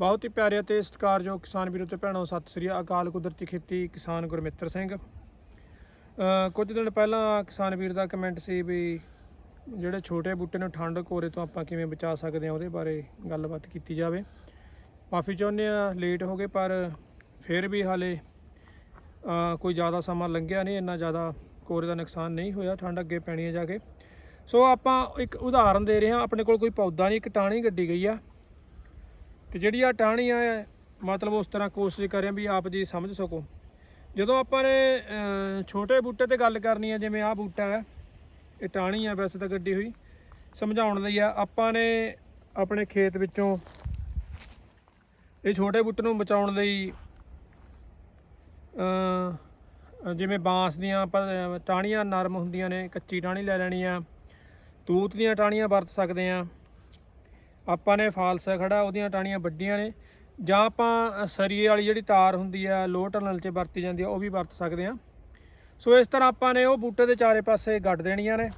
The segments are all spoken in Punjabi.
ਬਹੁਤ ਹੀ ਪਿਆਰੇ ਅਤੇ ਸਤਿਕਾਰਯੋਗ ਕਿਸਾਨ ਵੀਰੋ ਤੇ ਭੈਣੋ, ਸਤਿ ਸ੍ਰੀ ਅਕਾਲ ਕੁਦਰਤੀ ਖੇਤੀ ਕਿਸਾਨ ਗੁਰਮਿੱਤਰ ਸਿੰਘ। ਕੁਝ ਦਿਨ ਪਹਿਲਾਂ ਕਿਸਾਨ ਵੀਰ ਦਾ ਕਮੈਂਟ ਸੀ ਵੀ ਜਿਹੜੇ ਛੋਟੇ ਬੂਟੇ ਨੂੰ ਠੰਡ ਕੋਰੇ ਤੋਂ ਆਪਾਂ ਕਿਵੇਂ ਬਚਾ ਸਕਦੇ ਹਾਂ ਉਹਦੇ ਬਾਰੇ ਗੱਲਬਾਤ ਕੀਤੀ ਜਾਵੇ। ਮਾਫੀ ਚਾਹੁੰਦੇ ਆ ਲੇਟ ਹੋ ਗਏ ਪਰ ਫਿਰ ਵੀ ਹਾਲੇ ਕੋਈ ਜ਼ਿਆਦਾ ਸਮਾਂ ਲੰਘਿਆ ਨਹੀਂ, ਇੰਨਾ ਜ਼ਿਆਦਾ ਕੋਰੇ ਦਾ ਨੁਕਸਾਨ ਨਹੀਂ ਹੋਇਆ, ਠੰਡ ਅੱਗੇ ਪੈਣੀ ਹੈ ਜਾ ਕੇ। ਸੋ ਆਪਾਂ ਇੱਕ ਉਦਾਹਰਨ ਦੇ ਰਹੇ ਹਾਂ, ਆਪਣੇ ਕੋਲ ਕੋਈ ਪੌਦਾ ਨਹੀਂ, ਇੱਕ ਟਾਣੀ ਗੱਡੀ ਗਈ ਆ। ਤੇ ਜਿਹੜੀ ਆ ਟਾਹਣੀ ਆ, ਮਤਲਬ ਉਸ ਤਰ੍ਹਾਂ ਕੋਸ਼ਿਸ਼ ਕਰਿਆ ਵੀ ਆਪ ਜੀ ਸਮਝ ਸਕੋ। ਜਦੋਂ ਆਪਾਂ ਨੇ ਛੋਟੇ ਬੂਟੇ ਤੇ ਗੱਲ ਕਰਨੀ ਹੈ ਜਿਵੇਂ ਆਹ ਬੂਟਾ ਹੈ, ਇਹ ਟਾਹਣੀ ਆ ਵੈਸੇ ਤਾਂ ਗੱਡੀ ਹੋਈ, ਸਮਝਾਉਣ ਲਈ ਆ, ਆਪਾਂ ਨੇ ਆਪਣੇ ਖੇਤ ਵਿੱਚੋਂ ਇਹ ਛੋਟੇ ਬੂਟੇ ਨੂੰ ਬਚਾਉਣ ਲਈ ਜਿਵੇਂ ਬਾਂਸ ਦੀਆਂ ਟਾਹਣੀਆਂ ਨਰਮ ਹੁੰਦੀਆਂ ਨੇ, ਕੱਚੀ ਟਾਹਣੀ ਲੈ ਲੈਣੀ ਆ, ਤੂਤ ਦੀਆਂ ਟਾਹਣੀਆਂ ਵਰਤ ਸਕਦੇ ਆ। ਆਪਾਂ ਨੇ ਫਾਲਸਾ ਖੜਾ, ਉਹਦੀਆਂ ਟਾਹਣੀਆਂ ਵੱਡੀਆਂ ਨੇ। ਜਾਂ ਆਪਾਂ ਸਰੀਏ ਵਾਲੀ ਜਿਹੜੀ ਤਾਰ ਹੁੰਦੀ ਆ ਲੋਹ ਟਨਲ 'ਚ ਵਰਤੀ ਜਾਂਦੀ ਆ, ਉਹ ਵੀ ਵਰਤ ਸਕਦੇ ਆ। ਸੋ ਇਸ ਤਰ੍ਹਾਂ ਆਪਾਂ ਨੇ ਉਹ ਬੂਟੇ ਦੇ ਚਾਰੇ ਪਾਸੇ ਗੱਡ ਦੇਣੀਆਂ ਨੇ।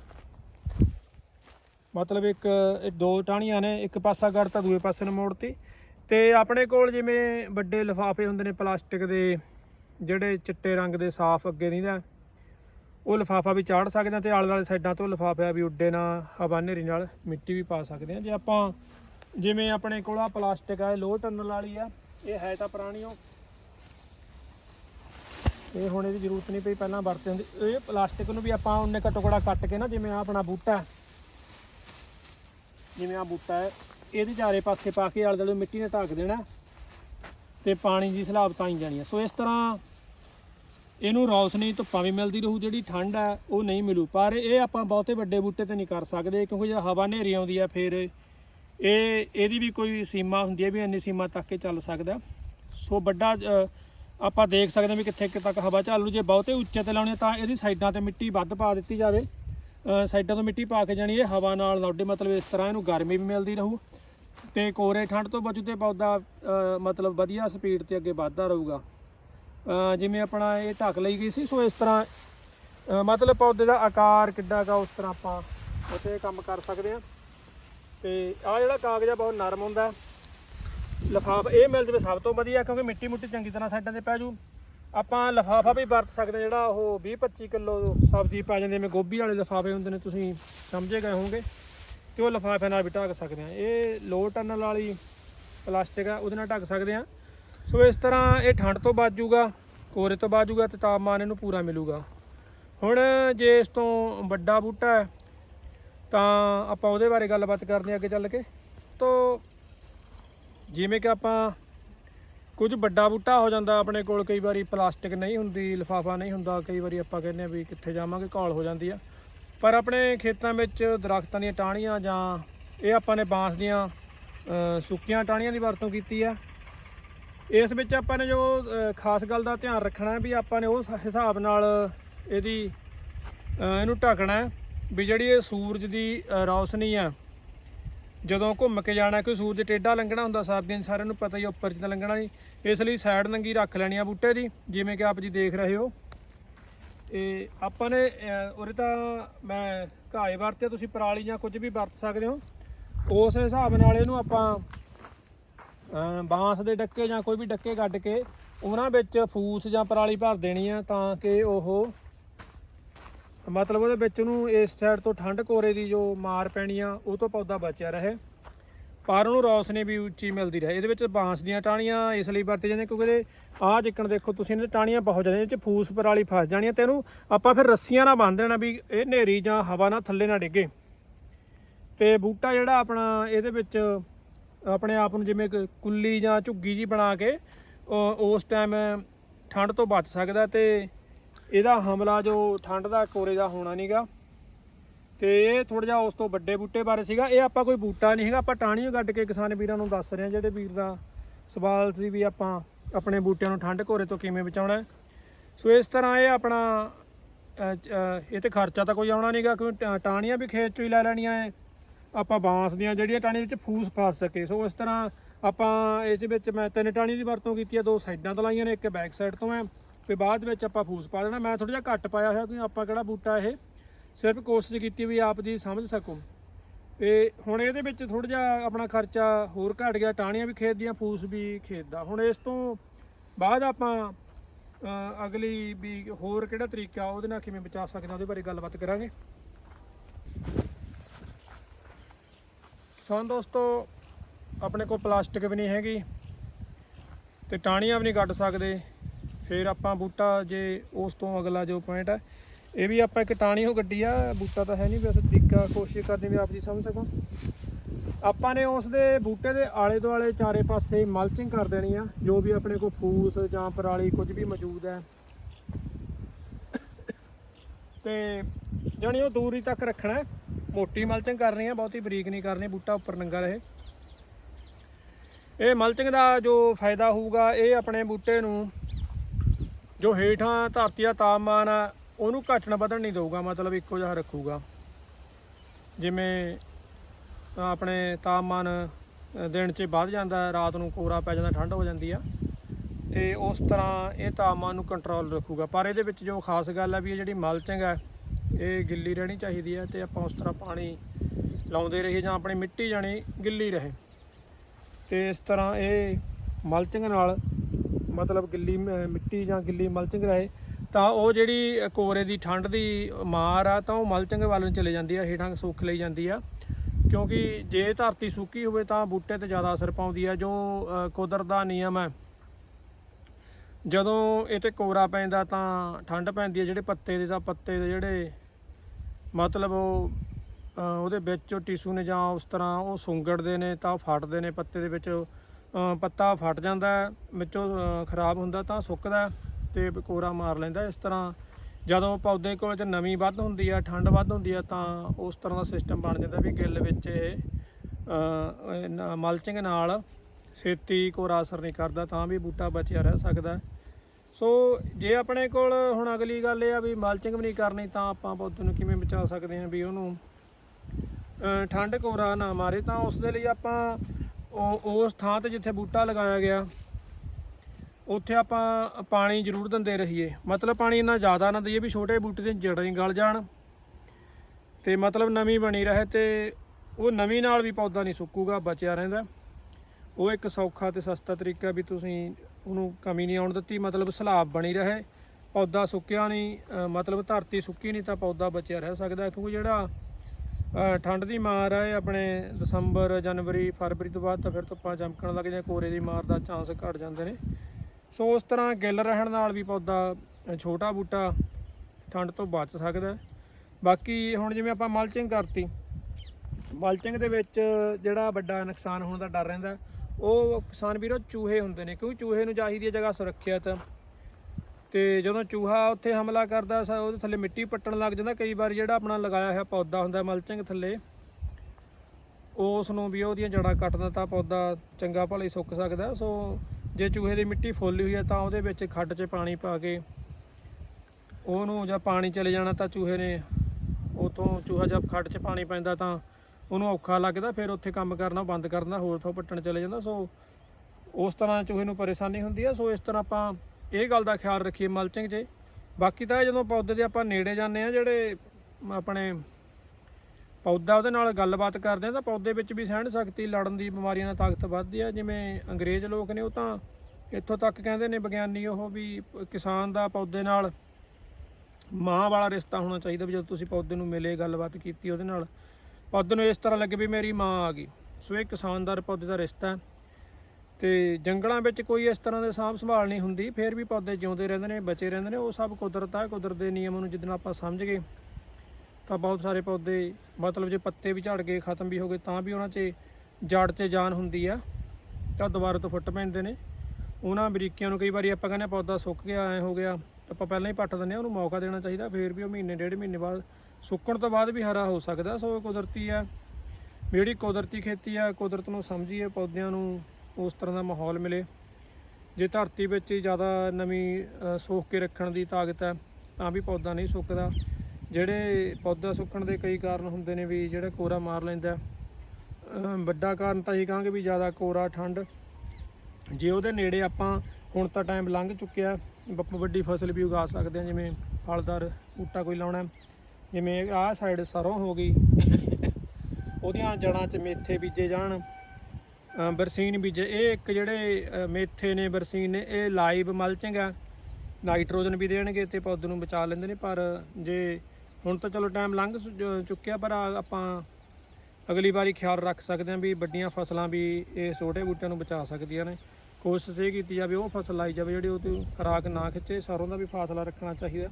ਮਤਲਬ ਇੱਕ ਦੋ ਟਾਹਣੀਆਂ ਨੇ, ਇੱਕ ਪਾਸਾ ਗੱਡਤਾ ਦੂਏ ਪਾਸੇ ਨੂੰ ਮੋੜਤੀ। ਤੇ ਆਪਣੇ ਕੋਲ ਜਿਵੇਂ ਵੱਡੇ ਲਿਫਾਫੇ ਹੁੰਦੇ ਨੇ, ਪਲਾਸਟਿਕ ਦੇ, ਜਿਹੜੇ ਚਿੱਟੇ ਰੰਗ ਦੇ ਸਾਫ਼ ਅੱਗੇ ਦੀਂਦਾ ਉਹ ਲਿਫਾਫਾ ਵੀ ਚਾੜ ਸਕਦੇ ਆ ਤੇ ਆਲੇ ਦੁਆਲੇ ਸਾਈਡਾਂ ਤੋਂ ਲਿਫਾਫਾ ਵੀ ਉੱਡੇ ਨਾ ਹਵਾ ਹਨੇਰੀ ਨਾਲ ਮਿੱਟੀ ਵੀ ਪਾ ਸਕਦੇ ਆ। ਜੇ ਆਪਾਂ ਜਿਵੇਂ ਆਪਣੇ ਕੋਲ ਆ ਪਲਾਸਟਿਕ ਆ, ਇਹ ਲੋਹ ਟਨਲ ਵਾਲੀ ਆ, ਇਹ ਹੈ ਤਾਂ ਪੁਰਾਣੀ ਉਹ। ਇਹ ਹੁਣ ਇਹਦੀ ਜ਼ਰੂਰਤ ਨਹੀਂ ਪਈ ਪਹਿਲਾਂ ਵਰਤੇ ਹੁੰਦੀ। ਇਹ ਪਲਾਸਟਿਕ ਨੂੰ ਵੀ ਆਪਾਂ ਉਹਨੇ ਕਾ ਟੁਕੜਾ ਕੱਟ ਕੇ ਨਾ, ਜਿਵੇਂ ਆ ਆਪਣਾ ਬੂਟਾ ਜਿਵੇਂ ਆ ਬੂਟਾ ਹੈ, ਇਹਦੇ ਚਾਰੇ ਪਾਸੇ ਪਾ ਕੇ ਆਲੇ ਦੁਆਲੇ ਮਿੱਟੀ ਨੇ ਢੱਕ ਦੇਣਾ ਤੇ ਪਾਣੀ ਦੀ ਸਲਾਬ ਤਾਂ ਹੀ ਜਾਣੀ ਹੈ ਸੋ ਇਸ ਤਰ੍ਹਾਂ ਇਹਨੂੰ ਰੌਸ਼ਨੀ ਧੁੱਪਾਂ ਵੀ ਮਿਲਦੀ ਰਹੂ, ਜਿਹੜੀ ਠੰਡ ਹੈ, ਉਹ ਨਹੀਂ ਮਿਲੂ। ਪਰ ਇਹ ਆਪਾਂ ਬਹੁਤੇ ਵੱਡੇ ਬੂਟੇ ਤੇ ਨਹੀਂ ਕਰ ਸਕਦੇ, ਕਿਉਂਕਿ ਜੇ ਹਵਾ ਹਨੇਰੀ ਆਉਂਦੀ ਹੈ, ਫਿਰ ਇਹ, ਇਹਦੀ ਵੀ ਕੋਈ ਸੀਮਾ ਹੁੰਦੀ ਹੈ ਵੀ ਇੰਨੀ ਸੀਮਾ ਤੱਕ ਇਹ ਚੱਲ ਸਕਦਾ। ਸੋ ਵੱਡਾ ਆਪਾਂ ਦੇਖ ਸਕਦੇ ਹਾਂ ਵੀ ਕਿੱਥੇ ਕਿ ਤੱਕ ਹਵਾ ਚੱਲੂ ਜੇ ਬਹੁਤੇ ਉੱਚੇ ਤੇ ਲਾਉਣੀ ਹੈ ਤਾਂ ਇਹਦੀ ਸਾਈਡਾਂ ਤੇ ਮਿੱਟੀ ਵੱਧ ਪਾ ਦਿੱਤੀ ਜਾਵੇ। ਸਾਈਡਾਂ ਤੋਂ ਮਿੱਟੀ ਪਾ ਕੇ ਜਾਣੀ ਇਹ ਹਵਾ ਨਾਲ ਲਾਉਡੇ, ਮਤਲਬ ਇਸ ਤਰ੍ਹਾਂ ਇਹਨੂੰ ਗਰਮੀ ਵੀ ਮਿਲਦੀ ਰਹੂ। ਤੇ ਕੋਰੇ ਠੰਡ ਤੋਂ ਬਚੂ ਤੇ ਪੌਦਾ ਮਤਲਬ ਵਧੀਆ ਸਪੀਡ ਤੇ ਅੱਗੇ ਵੱਧਦਾ ਰਹੂਗਾ। ਜਿਵੇਂ ਆਪਣਾ ਇਹ ਢੱਕ ਲਈ ਗਈ ਸੀ, ਸੋ ਇਸ ਤਰ੍ਹਾਂ ਮਤਲਬ ਪੌਦੇ ਦਾ ਆਕਾਰ ਕਿੱਡਾ ਗਾ ਉਸ ਤਰ੍ਹਾਂ ਆਪਾਂ ਉੱਥੇ ਕੰਮ ਕਰ ਸਕਦੇ ਹਾਂ। ਤੇ ਆ ਜਿਹੜਾ ਕਾਗਜ਼ ਆ, ਬਹੁਤ ਨਰਮ ਹੁੰਦਾ। ਲਫਾਫਾ, ਇਹ ਮਿਲ ਜਵੇ ਸਭ ਤੋਂ ਵਧੀਆ, ਕਿਉਂਕਿ ਮਿੱਟੀ ਮੁੱਟੀ ਚੰਗੀ ਤਰ੍ਹਾਂ ਸਾਈਡਾਂ ਤੇ ਪੈ ਜੂ। ਆਪਾਂ ਲਫਾਫਾ ਵੀ ਵਰਤ ਸਕਦੇ ਹਾਂ, ਜਿਹੜਾ ਉਹ 20 25 ਕਿਲੋ ਸਬਜ਼ੀ ਪਾ ਜਾਂਦੇ ਜਿਵੇਂ ਗੋਭੀ ਵਾਲੇ ਲਫਾਫੇ ਹੁੰਦੇ ਨੇ, ਤੁਸੀਂ ਸਮਝੇ ਗਏ ਹੋਵੋਗੇ। ਤੇ ਉਹ ਲਫਾਫੇ ਨਾਲ ਵੀ ਢੱਕ ਸਕਦੇ ਆ ਇਹ ਲੋ ਟਨਲ ਵਾਲੀ ਪਲਾਸਟਿਕ ਆ, ਉਹਦੇ ਨਾਲ ਢੱਕ ਸਕਦੇ ਆ ਸੋ ਇਸ ਤਰ੍ਹਾਂ ਇਹ ਠੰਡ ਤੋਂ ਬਚ ਜੂਗਾ ਕੋਰੇ ਤੋਂ ਬਚ ਜੂਗਾ ਤੇ ਤਾਪਮਾਨ ਇਹਨੂੰ ਪੂਰਾ ਮਿਲੂਗਾ। ਹੁਣ ਜੇ ਇਸ ਤੋਂ ਵੱਡਾ ਬੂਟਾ ਹੈ, ਤਾਂ ਆਪਾਂ ਉਹਦੇ ਬਾਰੇ ਗੱਲਬਾਤ ਕਰਦੇ ਹਾਂ ਅੱਗੇ ਚੱਲ ਕੇ। ਤੋਂ ਜਿਵੇਂ ਕਿ ਆਪਾਂ ਕੁਝ ਵੱਡਾ ਬੂਟਾ ਹੋ ਜਾਂਦਾ ਆਪਣੇ ਕੋਲ, ਕਈ ਵਾਰੀ ਪਲਾਸਟਿਕ ਨਹੀਂ ਹੁੰਦੀ, ਲਿਫਾਫਾ ਨਹੀਂ ਹੁੰਦਾ, ਕਈ ਵਾਰੀ ਆਪਾਂ ਕਹਿੰਦੇ ਆ ਵੀ ਕਿੱਥੇ ਜਾਵਾਂਗੇ, ਘਾਲ ਹੋ ਜਾਂਦੀ ਆ। ਪਰ ਆਪਣੇ ਖੇਤਾਂ ਵਿੱਚ ਦਰਖਤਾਂ ਦੀਆਂ ਟਾਹਣੀਆਂ ਜਾਂ ਇਹ ਆਪਾਂ ਨੇ ਬਾਂਸ ਦੀਆਂ ਸੁੱਕੀਆਂ ਟਾਹਣੀਆਂ ਦੀ ਵਰਤੋਂ ਕੀਤੀ ਆ। ਇਸ ਵਿੱਚ ਆਪਾਂ ਨੇ ਜੋ ਖਾਸ ਗੱਲ ਦਾ ਧਿਆਨ ਰੱਖਣਾ ਵੀ ਆਪਾਂ ਨੇ ਉਸ ਹਿਸਾਬ ਨਾਲ ਇਹਦੀ ਇਹਨੂੰ ਢੱਕਣਾ ਵੀ ਜਿਹੜੀ ਇਹ ਸੂਰਜ ਦੀ ਰੌਸ਼ਨੀ ਆ ਜਦੋਂ ਘੁੰਮ ਕੇ ਜਾਣਾ ਕੋਈ ਸੂਰਜ ਟੇਢਾ ਲੰਘਣਾ ਹੁੰਦਾ ਸਰਦੀਆਂ 'ਚ ਸਾਰਿਆਂ ਨੂੰ ਪਤਾ ਹੀ ਉੱਪਰ 'ਚ ਤਾਂ ਲੰਘਣਾ ਨਹੀਂ। ਇਸ ਲਈ ਸਾਈਡ ਨੰਗੀ ਰੱਖ ਲੈਣੀ ਆ ਬੂਟੇ ਦੀ ਜਿਵੇਂ ਕਿ ਆਪ ਜੀ ਦੇਖ ਰਹੇ ਹੋ। ਇਹ ਆਪਾਂ ਨੇ ਅਹ, ਉਰੇ ਤਾਂ ਮੈਂ ਘਾਏ ਵਰਤੇ ਤੁਸੀਂ ਪਰਾਲੀ ਜਾਂ ਕੁਝ ਵੀ ਵਰਤ ਸਕਦੇ ਹੋ। ਉਸ ਹਿਸਾਬ ਨਾਲ ਇਹਨੂੰ ਆਪਾਂ ਬਾਂਸ ਦੇ ਡੱਕੇ ਜਾਂ ਕੋਈ ਵੀ ਡੱਕੇ ਕੱਢ ਕੇ ਉਹਨਾਂ ਵਿੱਚ ਫੂਸ ਜਾਂ ਪਰਾਲੀ ਭਰ ਦੇਣੀ ਆ ਤਾਂ ਕਿ ਉਹ ਮਤਲਬ ਉਹਦੇ ਵਿੱਚ ਉਹਨੂੰ ਇਸ ਸਾਈਡ ਤੋਂ ਠੰਡ ਕੋਰੇ ਦੀ ਜੋ ਮਾਰ ਪੈਣੀ ਆ, ਉਹ ਤੋਂ ਪੌਦਾ ਬਚਿਆ ਰਹੇ। ਪਰ ਉਹਨੂੰ ਰੌਸ਼ਨੀ ਵੀ ਉੱਚੀ ਮਿਲਦੀ ਰਹੇ। ਇਹਦੇ ਵਿੱਚ ਬਾਂਸ ਦੀਆਂ ਟਾਹਣੀਆਂ ਇਸ ਲਈ ਵਰਤੇ ਜਾਂਦੀਆਂ ਕਿਉਂਕਿ ਇਹਦੇ ਆਹ ਜਿੱਕਣ ਦੇਖੋ ਤੁਸੀਂ, ਇਹਦੇ ਟਾਹਣੀਆਂ ਬਹੁਤ ਜ਼ਿਆਦਾ ਇਹਦੇ 'ਚ ਫੂਸ ਪਰਾਲੀ ਫਸ ਜਾਣੀ ਆ ਤੇ ਇਹਨੂੰ ਆਪਾਂ ਫਿਰ ਰੱਸੀਆਂ ਨਾਲ ਬੰਨ੍ਹ ਦੇਣਾ ਵੀ ਇਹ ਹਨੇਰੀ ਜਾਂ ਹਵਾ ਨਾਲ ਥੱਲੇ ਨਾ ਡਿੱਗੇ। ਤੇ ਬੂਟਾ ਜਿਹੜਾ ਆਪਣਾ ਇਹਦੇ ਵਿੱਚ ਆਪਣੇ ਆਪ ਨੂੰ ਜਿਵੇਂ ਕਿ ਕੁੱਲੀ ਜਾਂ ਝੁੱਗੀ ਜੀ ਬਣਾ ਕੇ ਉਸ ਟਾਈਮ ਠੰਡ ਤੋਂ ਬਚ ਸਕਦਾ ਤੇ ਇਹਦਾ ਹਮਲਾ ਜੋ ਠੰਡ ਦਾ ਕੋਰੇ ਦਾ ਹੋਣਾ ਨਹੀਂਗਾ ਤੇ ਇਹ ਥੋੜਾ ਜਿਹਾ ਉਸ ਤੋਂ ਵੱਡੇ ਬੂਟੇ ਬਾਰੇ ਸੀਗਾ। ਇਹ ਆਪਾਂ ਕੋਈ ਬੂਟਾ ਨਹੀਂ ਹੈਗਾ। ਆਪਾਂ ਟਾਹਣੀਆਂ ਕੱਢ ਕੇ ਕਿਸਾਨ ਵੀਰਾਂ ਨੂੰ ਦੱਸ ਰਹੇ ਹਾਂ। ਜਿਹੜੇ ਵੀਰ ਦਾ ਸਵਾਲ ਸੀ ਵੀ ਆਪਾਂ ਆਪਣੇ ਬੂਟਿਆਂ ਨੂੰ ਠੰਡ ਕੋਰੇ ਤੋਂ ਕਿਵੇਂ ਬਚਾਉਣਾ ਸੋ ਇਸ ਤਰ੍ਹਾਂ ਇਹ ਆਪਣਾ ਇਹ ਤੇ ਖਰਚਾ ਤਾਂ ਕੋਈ ਆਉਣਾ ਨਹੀਂਗਾ ਕਿਉਂਕਿ ਟਾ- ਟਾਹਣੀਆਂ ਵੀ ਖੇਤ ਚੋਂ ਹੀ ਲੈ ਲੈਣੀਆਂ ਹੈ। ਆਪਾਂ ਬਾਂਸ ਦੀਆਂ ਜਿਹੜੀਆਂ ਟਾਹਣੀ ਵਿੱਚ ਫੂਸ ਫਸ ਸਕੇ। ਸੋ ਇਸ ਤਰ੍ਹਾਂ ਆਪਾਂ ਇਸ ਵਿੱਚ ਮੈਂ ਤਿੰਨ ਟਾਹਣੀ ਦੀ ਵਰਤੋਂ ਕੀਤੀ ਹੈ ਦੋ ਸਾਈਡਾਂ ਤੋਂ ਲਾਈਆਂ ਨੇ, ਇੱਕ ਬੈਕ ਸਾਈਡ ਤੋਂ ਹੈ ਤੇ ਬਾਅਦ ਵਿੱਚ ਆਪਾਂ ਫੂਸ ਪਾ ਦੇਣਾ। ਮੈਂ ਥੋੜਾ ਜਿਹਾ ਘੱਟ ਪਾਇਆ ਹੋਇਆ ਕਿਉਂਕਿ ਆਪਾਂ ਕਿਹੜਾ ਬੂਟਾ ਇਹ? ਸਿਰਫ ਕੋਸ਼ਿਸ਼ ਕੀਤੀ ਵੀ ਆਪ ਜੀ ਸਮਝ ਸਕੋ। ਤੇ ਹੁਣ ਇਹਦੇ ਵਿੱਚ ਥੋੜਾ ਜਿਹਾ ਆਪਣਾ ਖਰਚਾ ਹੋਰ ਘਟ ਗਿਆ, ਟਾਹਣੀਆਂ ਵੀ ਖੇਤ ਦੀਆਂ ਫੂਸ ਵੀ ਖੇਤ ਦਾ ਹੁਣ ਇਸ ਤੋਂ ਬਾਅਦ ਆਪਾਂ ਅਗਲੀ ਵੀ ਹੋਰ ਕਿਹੜਾ ਤਰੀਕਾ ਉਹਦੇ ਨਾਲ ਕਿਵੇਂ ਬਚਾ ਸਕਦੇ ਹਾਂ ਉਹਦੇ ਬਾਰੇ ਗੱਲਬਾਤ ਕਰਾਂਗੇ। ਕਿਸਾਨ ਦੋਸਤੋ ਆਪਣੇ ਕੋਲ ਪਲਾਸਟਿਕ ਵੀ ਨਹੀਂ ਹੈਗੀ ਤੇ ਟਾਹਣੀਆਂ ਵੀ ਨਹੀਂ ਕੱਢ ਸਕਦੇ। ਫਿਰ ਆਪਾਂ ਬੂਟਾ ਜੇ ਉਸ ਤੋਂ ਅਗਲਾ ਜੋ ਪੁਆਇੰਟ ਹੈ ਇਹ ਵੀ ਆਪਾਂ ਇੱਕ ਟਾਹਣੀ ਹੋ ਗੱਡੀ ਆ, ਬੂਟਾ ਤਾਂ ਹੈ ਨਹੀਂ ਵੈਸੇ ਤਰੀਕਾ, ਕੋਸ਼ਿਸ਼ ਕਰਦੇ ਵੀ ਆਪ ਜੀ ਸਮਝ ਸਕੋ। ਆਪਾਂ ਨੇ ਉਸ ਦੇ ਬੂਟੇ ਦੇ ਆਲੇ ਦੁਆਲੇ ਚਾਰੇ ਪਾਸੇ ਮਲਚਿੰਗ ਕਰ ਦੇਣੀ ਆ, ਜੋ ਵੀ ਆਪਣੇ ਕੋਲ ਫੂਸ ਜਾਂ ਪਰਾਲੀ ਕੁਝ ਵੀ ਮੌਜੂਦ ਹੈ। ਤੇ ਜਾਣੀ ਉਹ ਦੂਰੀ ਤੱਕ ਰੱਖਣਾ ਹੈ। ਮੋਟੀ ਮਲਚਿੰਗ ਕਰਨੀ ਹੈ, ਬਹੁਤੀ ਬਰੀਕ ਨਹੀਂ ਕਰਨੀ, ਬੂਟਾ ਉੱਪਰ ਨੰਗਾ ਰਹੇ। ਇਹ ਮਲਚਿੰਗ ਦਾ ਜੋ ਫਾਇਦਾ ਹੋਊਗਾ, ਇਹ ਆਪਣੇ ਬੂਟੇ ਨੂੰ ਜੋ ਹੇਠਾਂ ਧਰਤੀ ਦਾ ਤਾਪਮਾਨ ਆ, ਉਹਨੂੰ ਘਟਣ ਵਧਣ ਨਹੀਂ ਦਊਗਾ, ਮਤਲਬ ਇੱਕੋ ਜਿਹਾ ਰੱਖੂਗਾ। ਜਿਵੇਂ ਆਪਣੇ ਤਾਪਮਾਨ ਦਿਨ 'ਚ ਵੱਧ ਜਾਂਦਾ, ਰਾਤ ਨੂੰ ਕੋਰਾ ਪੈ ਜਾਂਦਾ ਠੰਡ ਹੋ ਜਾਂਦੀ ਆ, ਤੇ ਉਸ ਤਰ੍ਹਾਂ ਇਹ ਤਾਪਮਾਨ ਨੂੰ ਕੰਟਰੋਲ ਰੱਖੂਗਾ। ਪਰ ਇਹਦੇ ਵਿੱਚ ਜੋ ਖਾਸ ਗੱਲ ਹੈ ਵੀ ਇਹ ਜਿਹੜੀ ਮਲਚਿੰਗ ਹੈ ਇਹ ਗਿੱਲੀ ਰਹਿਣੀ ਚਾਹੀਦੀ ਹੈ ਤੇ ਆਪਾਂ ਉਸ ਤਰ੍ਹਾਂ ਪਾਣੀ ਲਾਉਂਦੇ ਰਹੀਏ ਜਾਂ ਆਪਣੀ ਮਿੱਟੀ ਜਾਣੀ ਗਿੱਲੀ ਰਹੇ। ਤੇ ਇਸ ਤਰ੍ਹਾਂ ਇਹ ਮਲਚਿੰਗ ਨਾਲ ਮਤਲਬ ਗਿੱਲੀ ਮਿੱਟੀ ਜਾਂ ਗਿੱਲੀ ਮਲਚਿੰਗ ਰਹੇ, ਤਾਂ ਉਹ ਜਿਹੜੀ ਕੋਰੇ ਦੀ ਠੰਡ ਦੀ ਮਾਰ ਆ, ਤਾਂ ਉਹ ਮਲਚਿੰਗ ਵੱਲ ਨੂੰ ਚਲੇ ਜਾਂਦੀ ਆ, ਹੇਠਾਂ ਸੁੱਕ ਲਈ ਜਾਂਦੀ ਆ। ਕਿਉਂਕਿ ਜੇ ਧਰਤੀ ਸੁੱਕੀ ਹੋਵੇ ਤਾਂ ਬੂਟੇ ਤੇ ਜ਼ਿਆਦਾ ਅਸਰ ਪਾਉਂਦੀ ਆ। ਜੋ ਕੁਦਰਤ ਦਾ ਨਿਯਮ ਹੈ ਜਦੋਂ ਇਹ ਤੇ ਕੋਰਾ ਪੈਂਦਾ ਤਾਂ ਠੰਡ ਪੈਂਦੀ ਹੈ, ਜਿਹੜੇ ਪੱਤੇ ਦੇ ਤਾਂ ਪੱਤੇ ਦੇ ਜਿਹੜੇ ਮਤਲਬ ਉਹ ਉਹਦੇ ਵਿੱਚ ਉਹ ਟਿਸ਼ੂ ਨੇ ਜਾਂ ਉਸ ਤਰ੍ਹਾਂ ਉਹ ਸੁੰਗੜਦੇ ਨੇ ਤਾਂ ਉਹ ਫਟਦੇ ਨੇ ਪੱਤੇ ਦੇ ਵਿੱਚ ਪੱਤਾ ਫਟ ਜਾਂਦਾ ਵਿੱਚੋਂ ਖਰਾਬ ਹੁੰਦਾ ਤਾਂ ਸੁੱਕਦਾ ਤੇ ਕੋਰਾ ਮਾਰ ਲੈਂਦਾ ਇਸ ਤਰ੍ਹਾਂ। ਜਦੋਂ ਪੌਦੇ ਕੋਲ ਚ ਨਮੀ ਵੱਧ ਹੁੰਦੀ ਆ ਠੰਡ ਵੱਧ ਹੁੰਦੀ ਆ ਤਾਂ ਉਸ ਤਰ੍ਹਾਂ ਦਾ ਸਿਸਟਮ ਬਣ ਜਾਂਦਾ ਵੀ ਗਿੱਲ ਵਿੱਚ ਇਹ ਮਲਚਿੰਗ ਨਾਲ ਛੇਤੀ ਕੋਰਾ ਅਸਰ ਨਹੀਂ ਕਰਦਾ ਤਾਂ ਵੀ ਬੂਟਾ ਬਚਿਆ ਰਹਿ ਸਕਦਾ ਸੋ ਜੇ ਆਪਣੇ ਕੋਲ ਹੁਣ ਅਗਲੀ ਗੱਲ ਇਹ ਆ ਵੀ ਮਾਲਚਿੰਗ ਵੀ ਨਹੀਂ ਕਰਨੀ ਤਾਂ ਆਪਾਂ ਪੌਦੇ ਨੂੰ ਕਿਵੇਂ ਬਚਾ ਸਕਦੇ ਹਾਂ ਵੀ ਉਹਨੂੰ ਠੰਡ ਕੋਰਾ ਨਾ ਮਾਰੇ, ਤਾਂ ਉਸ ਦੇ ਲਈ ਆਪਾਂ ਉਹ- ਉਸ ਥਾਂ ਤੇ ਜਿੱਥੇ ਬੂਟਾ ਲਗਾਇਆ ਗਿਆ, ਉੱਥੇ ਆਪਾਂ ਪਾਣੀ ਜ਼ਰੂਰ ਦਿੰਦੇ ਰਹੀਏ। ਮਤਲਬ ਪਾਣੀ ਇੰਨਾ ਜ਼ਿਆਦਾ ਨਾ ਦਈਏ ਵੀ ਛੋਟੇ ਬੂਟੇ ਦੀਆਂ ਜੜਾਂ ਹੀ ਗਲ ਜਾਣ ਤੇ ਮਤਲਬ ਨਮੀ ਬਣੀ ਰਹੇ ਤੇ ਉਹ ਨਮੀ ਨਾਲ ਵੀ ਪੌਦਾ ਨਹੀਂ ਸੁੱਕੂਗਾ, ਬਚਿਆ ਰਹਿੰਦਾ। ਉਹ ਇੱਕ ਸੌਖਾ ਤੇ ਸਸਤਾ ਤਰੀਕਾ ਵੀ ਤੁਸੀਂ ਉਹਨੂੰ ਕਮੀ ਨਹੀਂ ਆਉਣ ਦਿੱਤੀ, ਮਤਲਬ ਸਲਾਬ ਬਣੀ ਰਹੇ। ਪੌਦਾ ਸੁੱਕਿਆ ਨਹੀਂ ਮਤਲਬ ਧਰਤੀ ਸੁੱਕੀ ਨਹੀਂ ਤਾਂ ਪੌਦਾ ਬਚਿਆ ਰਹਿ ਸਕਦਾ ਕਿਉਂਕਿ ਜਿਹੜਾ ਠੰਡ ਦੀ ਮਾਰ ਹੈ ਆਪਣੇ ਦਸੰਬਰ, ਜਨਵਰੀ, ਫਰਵਰੀ ਤੋਂ ਬਾਅਦ ਤਾਂ ਫਿਰ ਧੁੱਪਾਂ ਚਮਕਣ ਲੱਗ ਜਾਂ ਕੋਰੇ ਦੀ ਮਾਰ ਦਾ ਚਾਂਸ ਘਟ ਜਾਂਦੇ ਨੇ। ਸੋ ਉਸ ਤਰ੍ਹਾਂ ਗਿੱਲ ਰਹਿਣ ਨਾਲ ਵੀ ਪੌਦਾ ਛੋਟਾ ਬੂਟਾ ਠੰਡ ਤੋਂ ਬਚ ਸਕਦਾ ਬਾਕੀ ਹੁਣ ਜਿਵੇਂ ਆਪਾਂ ਮਲਚਿੰਗ ਕਰਤੀ, ਮਲਚਿੰਗ ਦੇ ਵਿੱਚ ਜਿਹੜਾ ਵੱਡਾ ਨੁਕਸਾਨ ਹੋਣ ਦਾ ਡਰ ਰਹਿੰਦਾ ਉਹ ਕਿਸਾਨ ਵੀਰੋ ਚੂਹੇ ਹੁੰਦੇ ਨੇ, ਕਿਉਂਕਿ ਚੂਹੇ ਨੂੰ ਚਾਹੀਦੀ ਹੈ ਜਗ੍ਹਾ ਸੁਰੱਖਿਅਤ। ਤੇ ਜਦੋਂ ਚੂਹਾ ਉੱਥੇ ਹਮਲਾ ਕਰਦਾ, ਸ- ਉਹਦੇ ਥੱਲੇ ਮਿੱਟੀ ਪੱਟਣ ਲੱਗ ਜਾਂਦਾ। ਕਈ ਵਾਰ ਜਿਹੜਾ ਆਪਣਾ ਲਗਾਇਆ ਹੋਇਆ ਪੌਦਾ ਹੁੰਦਾ ਮਲਚਿੰਗ ਥੱਲੇ ਉਸ ਨੂੰ ਵੀ ਉਹਦੀਆਂ ਜੜਾਂ ਕੱਟਦਾ ਤਾਂ ਪੌਦਾ ਚੰਗਾ ਭਲਾ ਹੀ ਸੁੱਕ ਸਕਦਾ। ਸੋ ਜੇ ਚੂਹੇ ਦੀ ਮਿੱਟੀ ਫੁੱਲੀ ਹੋਈ ਹੈ ਤਾਂ ਉਹਦੇ ਵਿੱਚ ਖੱਡ 'ਚ ਪਾਣੀ ਪਾ ਕੇ ਉਹਨੂੰ ਜਾਂ ਪਾਣੀ ਚਲੇ ਜਾਣਾ ਤਾਂ ਚੂਹੇ ਨੇ ਉਤੋਂ ਚੂਹਾ ਜਦ ਖੱਡ 'ਚ ਪਾਣੀ ਪੈਂਦਾ ਤਾਂ ਉਹਨੂੰ ਔਖਾ ਲੱਗਦਾ, ਫਿਰ ਉੱਥੇ ਕੰਮ ਕਰਨਾ, ਬੰਦ ਕਰਦਾ ਹੋਰ ਥਾਂ ਪੱਟਣ ਚਲੇ ਜਾਂਦਾ। ਸੋ ਉਸ ਤਰ੍ਹਾਂ ਚੂਹੇ ਨੂੰ ਪਰੇਸ਼ਾਨੀ ਹੁੰਦੀ ਹੈ ਸੋ ਇਸ ਤਰ੍ਹਾਂ ਆਪਾਂ ਇਹ ਗੱਲ ਦਾ ਖਿਆਲ ਰੱਖੀਏ ਮਲਚਿੰਗ 'ਚ। ਬਾਕੀ ਤਾਂ ਜਦੋਂ ਪੌਦੇ ਦੇ ਆਪਾਂ ਨੇੜੇ ਜਾਂਦੇ ਆ, ਜਿਹੜੇ ਆਪਣੇ ਪੌਦਾ ਉਹਦੇ ਨਾਲ ਗੱਲਬਾਤ ਕਰਦੇ ਆ, ਤਾਂ ਪੌਦੇ ਵਿੱਚ ਵੀ ਸਹਿਣ ਸ਼ਕਤੀ ਲੜਨ ਦੀ ਬਿਮਾਰੀਆਂ ਨਾਲ ਤਾਕਤ ਵੱਧਦੀ ਆ। ਜਿਵੇਂ ਅੰਗਰੇਜ਼ ਲੋਕ ਨੇ, ਉਹ ਤਾਂ ਇੱਥੋਂ ਤੱਕ ਕਹਿੰਦੇ ਨੇ ਵਿਗਿਆਨੀ ਉਹ ਵੀ ਕਿਸਾਨ ਦਾ ਪੌਦੇ ਨਾਲ ਮਾਂ ਵਾਲਾ ਰਿਸ਼ਤਾ ਹੋਣਾ ਚਾਹੀਦਾ ਵੀ ਜਦੋਂ ਤੁਸੀਂ ਪੌਦੇ ਨੂੰ ਮਿਲੇ, ਗੱਲਬਾਤ ਕੀਤੀ ਉਹਦੇ ਨਾਲ। ਪੌਦੇ ਨੂੰ ਇਸ ਤਰ੍ਹਾਂ ਲੱਗੇ ਵੀ ਮੇਰੀ ਮਾਂ ਆ ਗਈ। ਸੋ ਇਹ ਕਿਸਾਨਦਾਰ ਪੌਦੇ ਦਾ ਰਿਸ਼ਤਾ ਹੈ। ਤੇ ਜੰਗਲਾਂ ਵਿੱਚ ਕੋਈ ਇਸ ਤਰ੍ਹਾਂ ਦੇ ਸਾਂਭ ਸੰਭਾਲ ਨਹੀਂ ਹੁੰਦੀ, ਫਿਰ ਵੀ ਪੌਦੇ ਜਿਉਂਦੇ ਰਹਿੰਦੇ ਨੇ, ਬਚੇ ਰਹਿੰਦੇ ਨੇ, ਉਹ ਸਭ ਕੁਦਰਤ ਆ। ਕੁਦਰਤ ਦੇ ਨਿਯਮ ਨੂੰ ਜਿੱਦਣ ਆਪਾਂ ਸਮਝ ਗਏ, ਤਾਂ ਬਹੁਤ ਸਾਰੇ ਪੌਦੇ ਮਤਲਬ ਜੇ ਪੱਤੇ ਵੀ ਝੜ ਗਏ, ਖਤਮ ਵੀ ਹੋ ਗਏ, ਤਾਂ ਵੀ ਉਹਨਾਂ 'ਚ ਜੜ 'ਚ ਜਾਨ ਹੁੰਦੀ ਆ। ਤਾਂ ਦੁਬਾਰਾ ਤੋਂ ਫੁੱਟ ਪੈਂਦੇ ਨੇ। ਉਹਨਾਂ ਬਰੀਕੀਆਂ ਨੂੰ ਕਈ ਵਾਰੀ ਆਪਾਂ ਕਹਿੰਦੇ ਹਾਂ ਪੌਦਾ ਸੁੱਕ ਗਿਆ, ਐ ਹੋ ਗਿਆ। ਆਪਾਂ ਪਹਿਲਾਂ ਹੀ ਪੱਟ ਦਿੰਦੇ ਆ, ਉਹਨੂੰ ਮੌਕਾ ਦੇਣਾ ਚਾਹੀਦਾ, ਫਿਰ ਵੀ ਉਹ ਮਹੀਨੇ, ਡੇਢ ਮਹੀਨੇ ਬਾਅਦ ਸੁੱਕਣ ਤੋਂ ਬਾਅਦ ਵੀ ਹਰਾ ਹੋ ਸਕਦਾ, ਸੋ ਇਹ ਕੁਦਰਤੀ ਆ। ਜਿਹੜੀ ਕੁਦਰਤੀ ਖੇਤੀ ਆ, ਕੁਦਰਤ ਨੂੰ ਸਮਝੀਏ, ਪੌਦਿਆਂ ਨੂੰ ਉਸ ਤਰ੍ਹਾਂ ਦਾ ਮਾਹੌਲ ਮਿਲੇ। ਜੇ ਧਰਤੀ ਵਿੱਚ ਹੀ ਜ਼ਿਆਦਾ ਨਵੀਂ ਸੋਖ ਕੇ ਰੱਖਣ ਦੀ ਤਾਕਤ ਹੈ ਤਾਂ ਵੀ ਪੌਦਾ ਨਹੀਂ ਸੁੱਕਦਾ। ਜਿਹੜੇ ਪੌਦਾ ਸੁੱਕਣ ਦੇ ਕਈ ਕਾਰਨ ਹੁੰਦੇ ਨੇ ਵੀ ਜਿਹੜਾ ਕੋਰਾ ਮਾਰ ਲੈਂਦਾ। ਵੱਡਾ ਕਾਰਨ ਤਾਂ ਇਹ ਕਹਾਂਗੇ ਵੀ ਜ਼ਿਆਦਾ ਕੋਰਾ, ਠੰਡ। ਜੇ ਉਹਦੇ ਨੇੜੇ ਆਪਾਂ ਹੁਣ ਤਾਂ ਟਾਈਮ ਲੰਘ ਚੁੱਕਿਆ ਵੱਡੀ ਫਸਲ ਵੀ ਉਗਾ ਸਕਦੇ ਹਾਂ, ਜਿਵੇਂ ਫਲਦਾਰ ਬੂਟਾ ਕੋਈ ਲਾਉਣਾ। ਜਿਵੇਂ ਆਹ ਸਾਈਡ ਸਰੋਂ ਹੋ ਗਈ। ਉਹਦੀਆਂ ਜੜਾਂ 'ਚ ਮੇਥੇ ਬੀਜੇ ਜਾਣ। ਬਰਸੀਨ ਬੀਜੇ। ਇਹ ਇੱਕ ਜਿਹੜੇ ਮੇਥੇ ਨੇ, ਬਰਸੀਨ ਨੇ, ਇਹ ਲਾਈਵ ਮਲਚਿੰਗ ਆ। ਨਾਈਟ੍ਰੋਜਨ ਵੀ ਦੇਣਗੇ ਤੇ ਪੌਦੇ ਨੂੰ ਬਚਾ ਲੈਂਦੇ ਨੇ। ਪਰ ਜੇ ਹੁਣ ਤਾਂ ਚਲੋ ਟਾਈਮ ਲੰਘ ਚੁੱਕਿਆ, ਪਰ ਆਪਾਂ ਅਗਲੀ ਵਾਰੀ ਖਿਆਲ ਰੱਖ ਸਕਦੇ ਹਾਂ ਵੀ ਵੱਡੀਆਂ ਫਸਲਾਂ ਵੀ ਇਹ ਛੋਟੇ ਬੂਟਿਆਂ ਨੂੰ ਬਚਾ ਸਕਦੀਆਂ ਨੇ। ਕੋਸ਼ਿਸ਼ ਇਹ ਕੀਤੀ ਜਾਵੇ, ਉਹ ਫਸਲ ਲਾਈ ਜਾਵੇ ਜਿਹੜੀ ਉਹ ਤੇ ਖਰਾਕ ਨਾ ਖਿੱਚੇ। ਸਰੋਂ ਦਾ ਵੀ ਫਾਸਲਾ ਰੱਖਣਾ ਚਾਹੀਦਾ।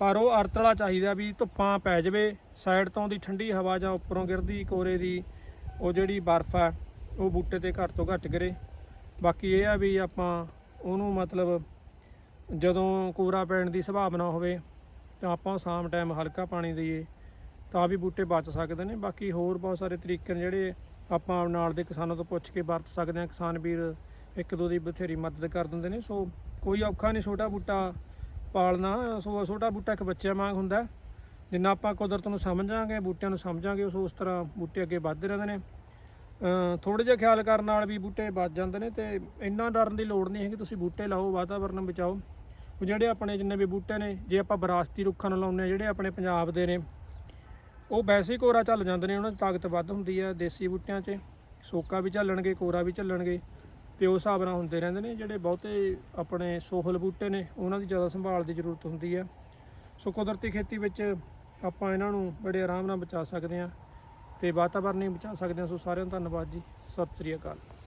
ਪਰ ਉਹ ਅਰਤਲਾ ਚਾਹੀਦਾ ਵੀ ਧੁੱਪਾਂ ਪੈ ਜਾਵੇ ਸਾਈਡ ਤੋਂ ਦੀ ਠੰਡੀ ਹਵਾ ਜਾਂ ਉੱਪਰੋਂ ਗਿਰਦੀ ਕੋਰੇ ਦੀ ਉਹ ਜਿਹੜੀ ਬਰਫ਼ ਆ, ਉਹ ਬੂਟੇ ਤੇ ਘੱਟ ਤੋਂ ਘੱਟ ਗਿਰੇ। ਬਾਕੀ ਇਹ ਆ ਵੀ ਆਪਾਂ ਉਹਨੂੰ ਮਤਲਬ ਜਦੋਂ ਕੋਰਾ ਪੈਣ ਦੀ ਸੰਭਾਵਨਾ ਹੋਵੇ, ਤਾਂ ਆਪਾਂ ਸ਼ਾਮ ਟਾਈਮ ਹਲਕਾ ਪਾਣੀ ਦਈਏ, ਤਾਂ ਵੀ ਬੂਟੇ ਬਚ ਸਕਦੇ ਨੇ। ਬਾਕੀ ਹੋਰ ਬਹੁਤ ਸਾਰੇ ਤਰੀਕੇ ਨੇ ਜਿਹੜੇ ਆਪਾਂ ਨਾਲ ਦੇ ਕਿਸਾਨਾਂ ਤੋਂ ਪੁੱਛ ਕੇ ਵਰਤ ਸਕਦੇ ਹਾਂ। ਕਿਸਾਨ ਵੀਰ ਇੱਕ ਦੋ ਦੀ ਬਥੇਰੀ ਮਦਦ ਕਰ ਦਿੰਦੇ ਨੇ। ਸੋ ਕੋਈ ਔਖਾ ਨਹੀਂ ਛੋਟਾ ਬੂਟਾ ਪਾਲਣਾ ਸੋ ਛੋਟਾ ਬੂਟਾ ਇੱਕ ਬੱਚਿਆਂ ਵਾਂਗ ਹੁੰਦਾ। ਜਿੰਨਾ ਆਪਾਂ ਕੁਦਰਤ ਨੂੰ ਸਮਝਾਂਗੇ, ਬੂਟਿਆਂ ਨੂੰ ਸਮਝਾਂਗੇ, ਉਸ ਉਸ ਤਰ੍ਹਾਂ ਬੂਟੇ ਅੱਗੇ ਵੱਧਦੇ ਰਹਿੰਦੇ ਨੇ। ਥੋੜੇ ਜਿਹਾ ਖਿਆਲ ਕਰਨ ਨਾਲ ਵੀ ਬੂਟੇ ਵੱਧ ਜਾਂਦੇ ਨੇ ਤੇ ਇੰਨਾ ਡਰਨ ਦੀ ਲੋੜ ਨਹੀਂ ਹੈਗੀ, ਤੁਸੀਂ ਬੂਟੇ ਲਾਓ, ਵਾਤਾਵਰਨ ਬਚਾਓ। ਜਿਹੜੇ ਆਪਣੇ ਜਿੰਨੇ ਵੀ ਬੂਟੇ ਨੇ, ਜੇ ਆਪਾਂ ਵਿਰਾਸਤੀ ਰੁੱਖਾਂ ਨੂੰ ਲਾਉਂਦੇ ਹਾਂ, ਜਿਹੜੇ ਆਪਣੇ ਪੰਜਾਬ ਦੇ ਨੇ, ਉਹ ਵੈਸੇ ਹੀ ਕੋਰਾ ਚੱਲ ਜਾਂਦੇ ਨੇ, ਉਹਨਾਂ 'ਚ ਤਾਕਤ ਵੱਧ ਹੁੰਦੀ ਹੈ ਦੇਸੀ ਬੂਟਿਆਂ 'ਚ। ਸੋਕਾ ਵੀ ਝੱਲਣਗੇ, ਕੋਰਾ ਵੀ ਝੱਲਣਗੇ। ਤੇ ਉਸ ਹਿਸਾਬ ਨਾਲ ਹੁੰਦੇ ਰਹਿੰਦੇ ਨੇ, ਜਿਹੜੇ ਬਹੁਤੇ ਆਪਣੇ ਸੋਹਲ ਬੂਟੇ ਨੇ, ਉਹਨਾਂ ਦੀ ਜ਼ਿਆਦਾ ਸੰਭਾਲ ਦੀ ਜ਼ਰੂਰਤ ਹੁੰਦੀ ਹੈ ਸੋ ਕੁਦਰਤੀ ਖੇਤੀ ਵਿੱਚ ਆਪਾਂ ਇਹਨਾਂ ਨੂੰ ਬੜੇ ਆਰਾਮ ਨਾਲ ਬਚਾ ਸਕਦੇ ਹਾਂ ਤੇ ਵਾਤਾਵਰਨ ਹੀ ਬਚਾ ਸਕਦੇ ਹਾਂ। ਸੋ ਸਾਰਿਆਂ ਦਾ ਧੰਨਵਾਦ ਜੀ। ਸਤਿ ਸ੍ਰੀ ਅਕਾਲ।